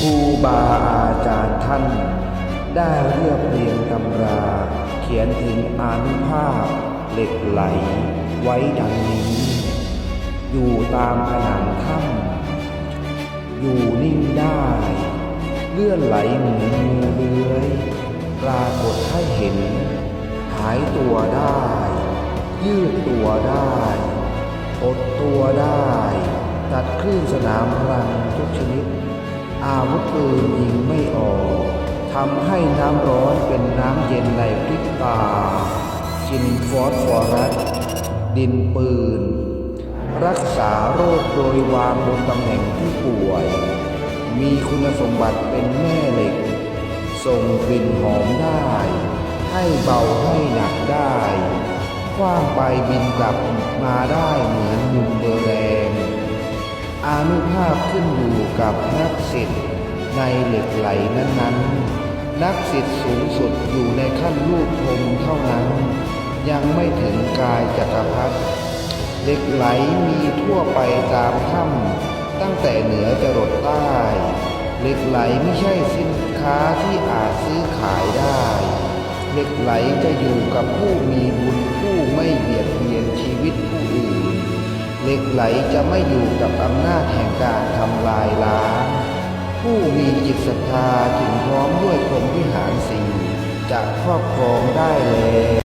ครูบาอาจารย์ท่าน ได้เรียบเรียงตำรา เขียนถึงอานุภาพ เหล็กไหล ไว้ดังนี้ อยู่ตามผนังถ้ำอยู่นิ่งได้ เลื่อนไหลเหมือนงูเลื้อยปรากฏให้เห็น หายตัวได้ ยืดตัวได้อดตัวได้ ตัดคลื่นสนามพลังทุกชนิด อาวุธปืนยิงไม่ออกทำให้น้ำร้อนเป็นน้ำเย็นในพริบตากินฟอสฟอรัส ดินปืน รักษาโรคโดยวางบนตำแหน่งที่ป่วย มีคุณสมบัติเป็นแม่เหล็ก ส่งกลิ่นหอมได้ ให้เบาให้หนักได้ คว้างไปบินกลับมาได้เหมือนมุมเบอร์แรง อานุภาพขึ้นอยู่กับนักสิทธิ์ในเหล็กไหลนั้นๆ นักสิทธิ์สูงสุดอยู่ในขั้นลูกพรมเท่านั้น ยังไม่ถึงกายจักรพรรดิเหล็กไหลมีทั่วไปตามถ้ำตั้งแต่เหนือจรดใต้เหล็กไหลไม่ใช่สินค้าที่อาจซื้อขายได้ เหล็กไหลจะอยู่กับผู้มี ล็กไหลจะไม่อยู่กับอำนาจแห่งการทำลายล้างผู้มีจิตศรัทธาถึงพร้อมด้วยพรหมวิหารสีจะครอบครองได้เลย